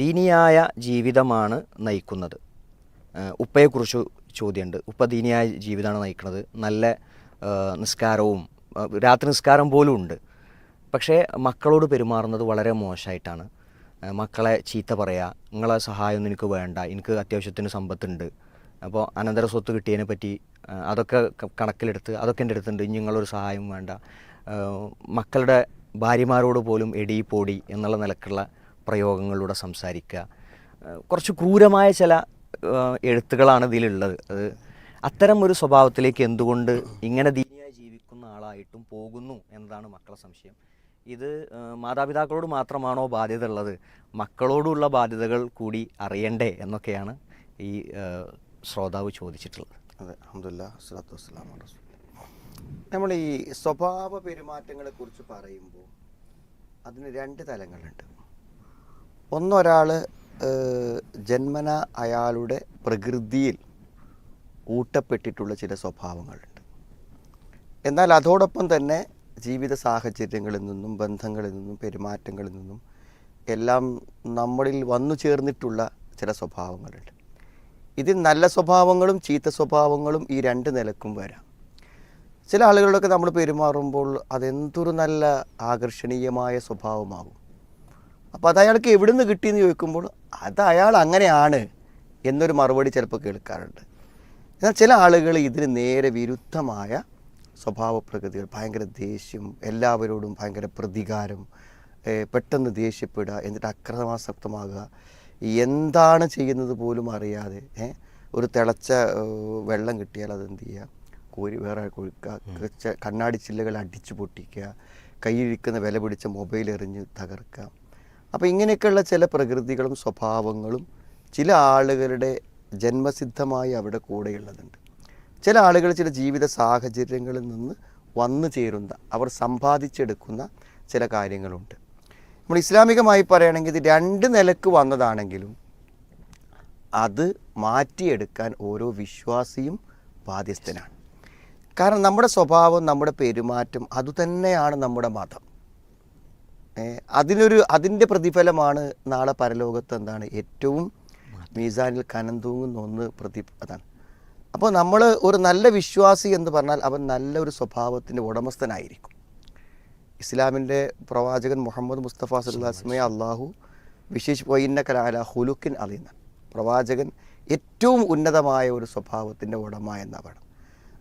ദീനിയായ ജീവിതമാണ് നയിക്കുന്നത്. ഉപ്പയെക്കുറിച്ച് ചോദ്യമുണ്ട്. ഉപ്പ ദീനിയായ ജീവിതമാണ് നയിക്കുന്നത്. നല്ല നിസ്കാരവും രാത്രി നിസ്കാരം പോലും ഉണ്ട്. പക്ഷേ മക്കളോട് പെരുമാറുന്നത് വളരെ മോശമായിട്ടാണ്. മക്കളെ ചീത്ത പറയുക നിങ്ങളെ സഹായമൊന്നും എനിക്ക് വേണ്ട. എനിക്ക് അത്യാവശ്യത്തിന് സമ്പത്തുണ്ട്. അപ്പോൾ അനന്തര സ്വത്ത് കിട്ടിയതിനെ പറ്റി അതൊക്കെ കണക്കിലെടുത്ത് അതൊക്കെ എന്റെ അടുത്തുണ്ട്. ഇനി നിങ്ങളൊരു സഹായം വേണ്ട. മക്കളുടെ ഭാര്യമാരോട് പോലും എടി പൊടി എന്നുള്ള നിലക്കുള്ള പ്രയോഗങ്ങളിലൂടെ സംസാരിക്കുക. കുറച്ച് ക്രൂരമായ ചില എഴുത്തുകളാണ് ഇതിലുള്ളത്. അത് അത്തരം ഒരു സ്വഭാവത്തിലേക്ക് എന്തുകൊണ്ട് ഇങ്ങനെ ദീനിയായി ജീവിക്കുന്ന ആളായിട്ടും പോകുന്നു എന്നതാണ് മക്കളെ സംശയം. ഇത് മാതാപിതാക്കളോട് മാത്രമാണോ ബാധ്യത ഉള്ളത്? മക്കളോടുള്ള ബാധ്യതകൾ കൂടി അറിയണ്ടേ എന്നൊക്കെയാണ് ഈ ശ്രോതാവ് ചോദിച്ചിട്ടുള്ളത്. അതെ അഹമ്മദില്ല വസ്സലാം നമ്മൾ ഈ സ്വഭാവ പെരുമാറ്റങ്ങളെ കുറിച്ച് പറയുമ്പോൾ അതിന് രണ്ട് തലങ്ങളുണ്ട്. ഒന്നൊരാൾ ജന്മന അയാളുടെ പ്രകൃതിയിൽ ഊട്ടപ്പെട്ടിട്ടുള്ള ചില സ്വഭാവങ്ങളുണ്ട്. എന്നാൽ അതോടൊപ്പം തന്നെ ജീവിത സാഹചര്യങ്ങളിൽ നിന്നും ബന്ധങ്ങളിൽ നിന്നും പെരുമാറ്റങ്ങളിൽ നിന്നും എല്ലാം നമ്മളിൽ വന്നു ചേർന്നിട്ടുള്ള ചില സ്വഭാവങ്ങളുണ്ട്. ഇതിൽ നല്ല സ്വഭാവങ്ങളും ചീത്ത സ്വഭാവങ്ങളും ഈ രണ്ട് നിലക്കും വരാം. ചില ആളുകളൊക്കെ നമ്മൾ പെരുമാറുമ്പോൾ അതെന്തൊരു നല്ല ആകർഷണീയമായ സ്വഭാവമാകും അപ്പോൾ അത് അയാൾക്ക് എവിടെ നിന്ന് കിട്ടിയെന്ന് ചോദിക്കുമ്പോൾ അത് അയാൾ അങ്ങനെയാണ് എന്നൊരു മറുപടി ചിലപ്പോൾ കേൾക്കാറുണ്ട്. എന്നാൽ ചില ആളുകൾ ഇതിന് നേരെ വിരുദ്ധമായ സ്വഭാവ പ്രകൃതികൾ ഭയങ്കര ദേഷ്യം എല്ലാവരോടും ഭയങ്കര പ്രതികാരം പെട്ടെന്ന് ദേഷ്യപ്പെടുക എന്നിട്ട് അക്രമാസക്തമാകുക എന്താണ് ചെയ്യുന്നത് പോലും അറിയാതെ ഒരു തിളച്ച വെള്ളം കിട്ടിയാൽ അതെന്ത് എന്ത് ചെയ്യുക? കോരി വേറെ കൊഴുക്കുക കണ്ണാടി ചില്ലകൾ അടിച്ചു പൊട്ടിക്കുക കയ്യിലിരിക്കുന്ന വില പിടിച്ച മൊബൈൽ എറിഞ്ഞ് തകർക്കുക. അപ്പോൾ ഇങ്ങനെയൊക്കെയുള്ള ചില പ്രകൃതികളും സ്വഭാവങ്ങളും ചില ആളുകളുടെ ജന്മസിദ്ധമായി അവിടെ കൂടെയുള്ളതുണ്ട്. ചില ആളുകൾ ചില ജീവിത സാഹചര്യങ്ങളിൽ നിന്ന് വന്നു ചേരുന്ന അവർ സമ്പാദിച്ചെടുക്കുന്ന ചില കാര്യങ്ങളുണ്ട്. നമ്മൾ ഇസ്ലാമികമായി പറയുകയാണെങ്കിൽ ഇത് രണ്ട് നിലയ്ക്ക് വന്നതാണെങ്കിലും അത് മാറ്റിയെടുക്കാൻ ഓരോ വിശ്വാസിയും ബാധ്യസ്ഥനാണ്. കാരണം നമ്മുടെ സ്വഭാവം നമ്മുടെ പെരുമാറ്റം അതുതന്നെയാണ് നമ്മുടെ മതം. അതിനൊരു അതിന്റെ പ്രതിഫലമാണ് നാളെ പരലോകത്ത് എന്താണ് ഏറ്റവും മീസാനിൽ കനം തൂങ്ങുന്ന ഒന്ന് പ്രതി അതാണ്. അപ്പോൾ നമ്മൾ ഒരു നല്ല വിശ്വാസി എന്ന് പറഞ്ഞാൽ അവൻ നല്ല ഒരു സ്വഭാവത്തിന്റെ ഉടമസ്ഥനായിരിക്കും. ഇസ്ലാമിന്റെ പ്രവാചകൻ മുഹമ്മദ് മുസ്തഫ സല്ലാസ്മയെ അള്ളാഹു വിശേഷ ഇന്ന കലാല ഹുലുക്കിൻ അലീന പ്രവാചകൻ ഏറ്റവും ഉന്നതമായ ഒരു സ്വഭാവത്തിന്റെ ഉടമ എന്നവണ്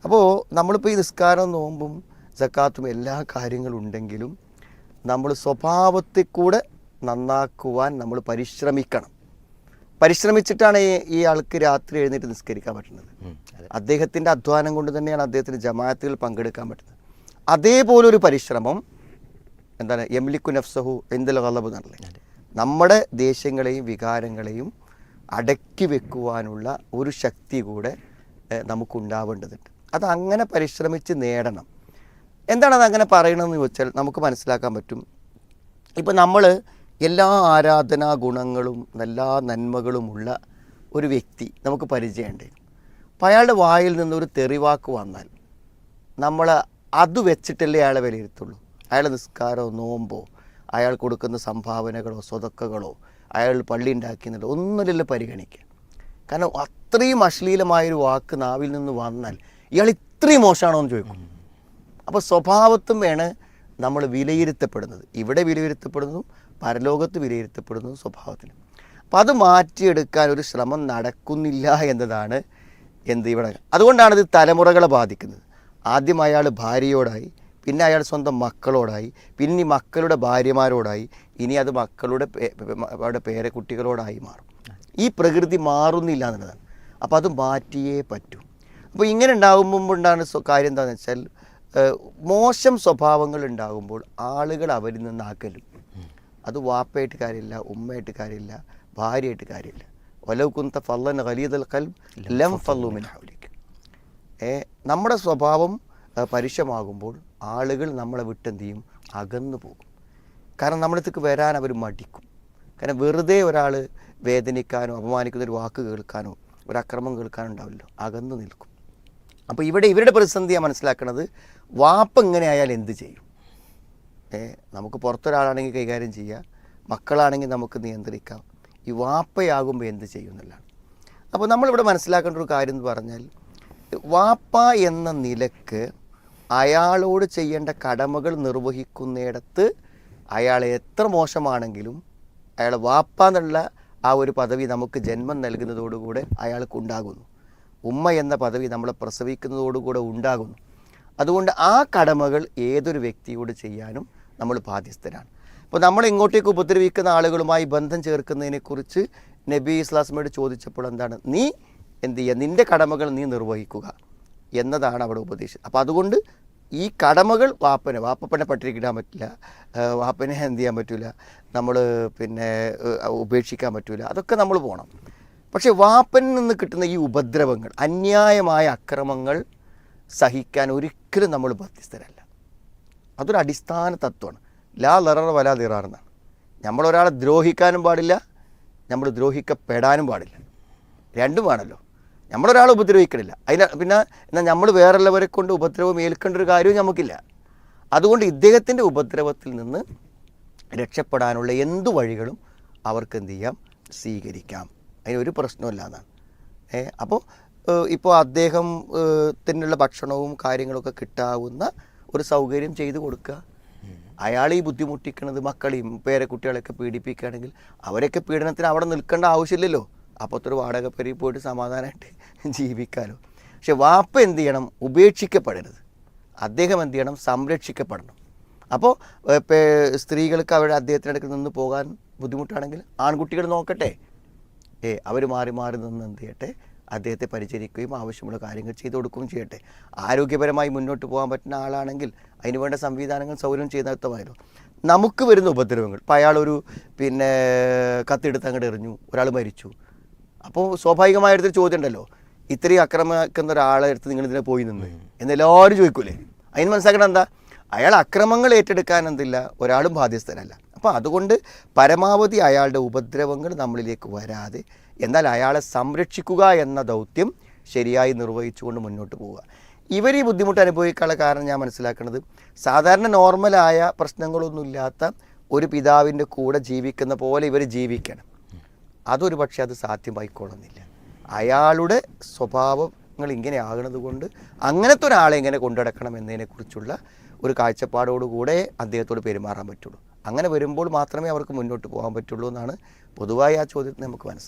അപ്പോൾ നമ്മളിപ്പോൾ ഈ നിസ്കാരം നോമ്പും സക്കാത്തും എല്ലാ കാര്യങ്ങളും ഉണ്ടെങ്കിലും നമ്മൾ സ്വഭാവത്തിൽ കൂടെ നന്നാക്കുവാൻ നമ്മൾ പരിശ്രമിക്കണം. പരിശ്രമിച്ചിട്ടാണ് ഈ ഈ ആൾക്ക് രാത്രി എഴുന്നേറ്റ് നിസ്കരിക്കാൻ പറ്റുന്നത്. അദ്ദേഹത്തിന്റെ അധ്വാനം കൊണ്ട് തന്നെയാണ് അദ്ദേഹത്തിന് ജമാഅത്തുകൾ പങ്കെടുക്കാൻ പറ്റുന്നത്. അതേപോലെ ഒരു പരിശ്രമം എന്താണ്? എംലിക്കു നഫ്സഹു എന്തിൽ കളബ് എന്നല്ലേ നമ്മുടെ ദേഷ്യങ്ങളെയും വികാരങ്ങളെയും അടക്കി വെക്കുവാനുള്ള ഒരു ശക്തി കൂടെ നമുക്കുണ്ടാവേണ്ടതുണ്ട്. അത് അങ്ങനെ പരിശ്രമിച്ച് നേടണം. എന്താണ് അത് അങ്ങനെ പറയണമെന്ന് ചോദിച്ചാൽ നമുക്ക് മനസ്സിലാക്കാൻ പറ്റും. ഇപ്പം നമ്മൾ എല്ലാ ആരാധനാ ഗുണങ്ങളും എല്ലാ നന്മകളുമുള്ള ഒരു വ്യക്തി നമുക്ക് പരിചയമുണ്ട്. അപ്പം അയാളുടെ വായിൽ നിന്നൊരു തെറിവാക്ക് വന്നാൽ നമ്മൾ അത് വെച്ചിട്ടല്ലേ അയാളെ വിലയിരുത്തുള്ളൂ. അയാളുടെ നിസ്കാരമോ നോമ്പോ അയാൾ കൊടുക്കുന്ന സംഭാവനകളോ സ്വതക്കകളോ അയാൾ പള്ളി ഉണ്ടാക്കിയെന്നുള്ള ഒന്നുമില്ലല്ലോ പരിഗണിക്കുക കാരണം അത്രയും അശ്ലീലമായൊരു വാക്ക് നാവിൽ നിന്ന് വന്നാൽ ഇയാൾ ഇത്രയും മോശമാണോ എന്ന് ചോദിക്കും. അപ്പോൾ സ്വഭാവത്തും വേണ് നമ്മൾ വിലയിരുത്തപ്പെടുന്നത്. ഇവിടെ വിലയിരുത്തപ്പെടുന്നതും പരലോകത്ത് വിലയിരുത്തപ്പെടുന്നതും സ്വഭാവത്തിന് അപ്പോൾ അത് മാറ്റിയെടുക്കാൻ ഒരു ശ്രമം നടക്കുന്നില്ല എന്നതാണ് എന്ത് ഇവിടെ. അതുകൊണ്ടാണ് ഇത് തലമുറകളെ ബാധിക്കുന്നത്. ആദ്യം അയാൾ ഭാര്യയോടായി പിന്നെ അയാൾ സ്വന്തം മക്കളോടായി പിന്നെ മക്കളുടെ ഭാര്യമാരോടായി ഇനി അത് മക്കളുടെ അവരുടെ പേരക്കുട്ടികളോടായി മാറും. ഈ പ്രകൃതി മാറുന്നില്ല എന്നുള്ളതാണ്. അപ്പോൾ അത് മാറ്റിയേ പറ്റൂ. അപ്പോൾ ഇങ്ങനെ ഉണ്ടാകുമ്പോൾ ഉണ്ടാകുന്ന കാര്യം എന്താണെന്ന് വെച്ചാൽ മോശം സ്വഭാവങ്ങൾ ഉണ്ടാകുമ്പോൾ ആളുകൾ അവരിൽ നിന്ന് ആക്കലും. അത് വാപ്പയായിട്ട് കാര്യമില്ല ഉമ്മയായിട്ട് കാര്യമില്ല ഭാര്യയായിട്ട് കാര്യമില്ല. ഒലവുകുന്ത ഫല്ലൻ ഖലീദൽ കൽബ് ലം ഫല്ലുമിൻ ഹൗലിക്ക് ഏ നമ്മുടെ സ്വഭാവം പരുഷമാകുമ്പോൾ ആളുകൾ നമ്മളെ വിട്ടെന്ത് ചെയ്യും അകന്നു പോകും. കാരണം നമ്മളടുത്തേക്ക് വരാൻ അവർ മടിക്കും. കാരണം വെറുതെ ഒരാൾ വേദനിക്കാനോ അപമാനിക്കുന്ന ഒരു വാക്ക് കേൾക്കാനോ ഒരു അക്രമം കേൾക്കാനോ ഉണ്ടാവില്ലോ അകന്നു നിൽക്കും. അപ്പോൾ ഇവിടെ ഇവരുടെ പ്രതിസന്ധിയാണ് മനസ്സിലാക്കുന്നത് വാപ്പ് എങ്ങനെയായാൽ ആയാൽ എന്ത് ചെയ്യും? ഏ നമുക്ക് പുറത്തൊരാളാണെങ്കിൽ കൈകാര്യം ചെയ്യാം. മക്കളാണെങ്കിൽ നമുക്ക് നിയന്ത്രിക്കാം. ഈ വാപ്പയാകുമ്പോൾ എന്ത് ചെയ്യും എന്നുള്ളതാണ്. അപ്പോൾ നമ്മളിവിടെ മനസ്സിലാക്കേണ്ട ഒരു കാര്യം എന്ന് പറഞ്ഞാൽ വാപ്പ എന്ന നിലയ്ക്ക് അയാളോട് ചെയ്യേണ്ട കടമകൾ നിർവഹിക്കുന്നിടത്ത് അയാൾ എത്ര മോശമാണെങ്കിലും അയാൾ വാപ്പ എന്നുള്ള ആ ഒരു പദവി നമുക്ക് ജന്മം നൽകുന്നതോടുകൂടെ അയാൾക്ക് ഉണ്ടാകുന്നു. ഉമ്മ എന്ന പദവി നമ്മളെ പ്രസവിക്കുന്നതോടുകൂടെ ഉണ്ടാകുന്നു. അതുകൊണ്ട് ആ കടമകൾ ഏതൊരു വ്യക്തിയോട് ചെയ്യാനും നമ്മൾ ബാധ്യസ്ഥരാണ്. അപ്പോൾ നമ്മൾ ഇങ്ങോട്ടേക്ക് ഉപദ്രവിക്കുന്ന ആളുകളുമായി ബന്ധം ചേർക്കുന്നതിനെക്കുറിച്ച് നബി ഇസ്ലാസ്മയോട് ചോദിച്ചപ്പോൾ എന്താണ്? നീ എന്ത് ചെയ്യുക? നിന്റെ കടമകൾ നീ നിർവഹിക്കുക എന്നതാണ് അവിടെ ഉപദേശം. അപ്പോൾ അതുകൊണ്ട് ഈ കടമകൾ വാപ്പനെ വാപ്പപ്പനെ പട്ടിരിക്കിടാൻ പറ്റില്ല വാപ്പനെ എന്ത് ചെയ്യാൻ പറ്റില്ല നമ്മൾ പിന്നെ ഉപേക്ഷിക്കാൻ പറ്റില്ല അതൊക്കെ നമ്മൾ പോകണം. പക്ഷേ വാപ്പനിൽ നിന്ന് കിട്ടുന്ന ഈ ഉപദ്രവങ്ങൾ അന്യായമായ അക്രമങ്ങൾ സഹിക്കാൻ ഒരിക്കലും നമ്മൾ ബാധ്യസ്ഥരല്ല അതൊരു അടിസ്ഥാന തത്വമാണ്. ലാ ലറർ വലാ ദിറാർ എന്നാണ്. നമ്മളൊരാളെ ദ്രോഹിക്കാനും പാടില്ല നമ്മൾ ദ്രോഹിക്കപ്പെടാനും പാടില്ല. രണ്ടും വേണമല്ലോ നമ്മളൊരാളെ ഉപദ്രവിക്കണില്ല. അതിന് പിന്നെ എന്നാൽ നമ്മൾ വേറുള്ളവരെ കൊണ്ട് ഉപദ്രവം ഏൽക്കേണ്ട ഒരു കാര്യവും നമുക്കില്ല. അതുകൊണ്ട് ഇദ്ദേഹത്തിന്റെ ഉപദ്രവത്തിൽ നിന്ന് രക്ഷപ്പെടാനുള്ള എന്തു വഴികളും അവർക്ക് എന്ത് ചെയ്യാം? സ്വീകരിക്കാം. അതിനൊരു പ്രശ്നമില്ല എന്നാണ് അപ്പോൾ ഇപ്പോൾ അദ്ദേഹം ത്തിനുള്ള ഭക്ഷണവും കാര്യങ്ങളൊക്കെ കിട്ടാവുന്ന ഒരു സൗകര്യം ചെയ്തു കൊടുക്കുക. അയാൾ ഈ ബുദ്ധിമുട്ടിക്കുന്നത് മക്കളെയും പേരെ കുട്ടികളെയൊക്കെ പീഡിപ്പിക്കുകയാണെങ്കിൽ അവരൊക്കെ പീഡനത്തിന് അവിടെ നിൽക്കേണ്ട ആവശ്യമില്ലല്ലോ. അപ്പോഴത്തെ ഒരു വാടക പെരി പോയിട്ട് സമാധാനമായിട്ട് ജീവിക്കാമല്ലോ പക്ഷെ വാപ്പ എന്ത് ചെയ്യണം? ഉപേക്ഷിക്കപ്പെടരുത്. അദ്ദേഹം എന്ത് ചെയ്യണം? സംരക്ഷിക്കപ്പെടണം. അപ്പോൾ സ്ത്രീകൾക്ക് അവരുടെ അദ്ദേഹത്തിന്റെ അടുത്ത് നിന്ന് പോകാൻ ബുദ്ധിമുട്ടാണെങ്കിൽ ആൺകുട്ടികൾ നോക്കട്ടെ. അവർ മാറി മാറി നിന്ന് എന്ത് ചെയ്യട്ടെ? അദ്ദേഹത്തെ പരിചരിക്കുകയും ആവശ്യമുള്ള കാര്യങ്ങൾ ചെയ്തു കൊടുക്കുകയും ചെയ്യട്ടെ. ആരോഗ്യപരമായി മുന്നോട്ട് പോകാൻ പറ്റുന്ന ആളാണെങ്കിൽ അതിന് വേണ്ട സംവിധാനങ്ങൾ സൗകര്യം ചെയ്തെത്തമായിരുന്നു നമുക്ക് വരുന്ന ഉപദ്രവങ്ങൾ. ഇപ്പോൾ അയാളൊരു പിന്നെ കത്തെടുത്ത് അങ്ങോട്ട് എറിഞ്ഞു. ഒരാൾ മരിച്ചു. അപ്പോൾ സ്വാഭാവികമായിട്ടൊരു ചോദ്യം ഉണ്ടല്ലോ. ഇത്രയും അക്രമിക്കുന്ന ഒരാളെ അടുത്ത് നിങ്ങൾ ഇതിനെ പോയി നിന്ന് എന്നെല്ലാവരും ചോദിക്കൂലേ? അതിന് മനസ്സിലാക്കണം എന്താ? അയാൾ അക്രമങ്ങൾ ഏറ്റെടുക്കാൻ എന്തില്ല? ഒരാളും ബാധ്യസ്ഥരല്ല. അപ്പോൾ അതുകൊണ്ട് പരമാവധി അയാളുടെ ഉപദ്രവങ്ങൾ നമ്മളിലേക്ക് വരാതെ എന്നാൽ അയാളെ സംരക്ഷിക്കുക എന്ന ദൗത്യം ശരിയായി നിർവഹിച്ചുകൊണ്ട് മുന്നോട്ട് പോവുക. ഇവർ ഈ ബുദ്ധിമുട്ട് അനുഭവിക്കാനുള്ള കാരണം ഞാൻ മനസ്സിലാക്കുന്നത് സാധാരണ നോർമലായ പ്രശ്നങ്ങളൊന്നുമില്ലാത്ത ഒരു പിതാവിന്റെ കൂടെ ജീവിക്കുന്ന പോലെ ഇവർ ജീവിക്കണം. അതൊരു പക്ഷേ അത് സാധ്യമായിക്കൊള്ളുന്നില്ല. അയാളുടെ സ്വഭാവങ്ങൾ ഇങ്ങനെ ആകുന്നത് കൊണ്ട് അങ്ങനത്തെ ഒരാളെ എങ്ങനെ കൊണ്ടുനടക്കണം എന്നതിനെക്കുറിച്ചുള്ള ഒരു കാഴ്ചപ്പാടോടുകൂടെ അദ്ദേഹത്തോട് പെരുമാറാൻ പറ്റുള്ളൂ. അങ്ങനെ വരുമ്പോൾ മാത്രമേ അവർക്ക് മുന്നോട്ട് പോകാൻ പറ്റുള്ളൂ എന്നാണ് പൊതുവായി ആ ചോദ്യത്തിന് നമുക്ക് മനസ്സിലാക്കാം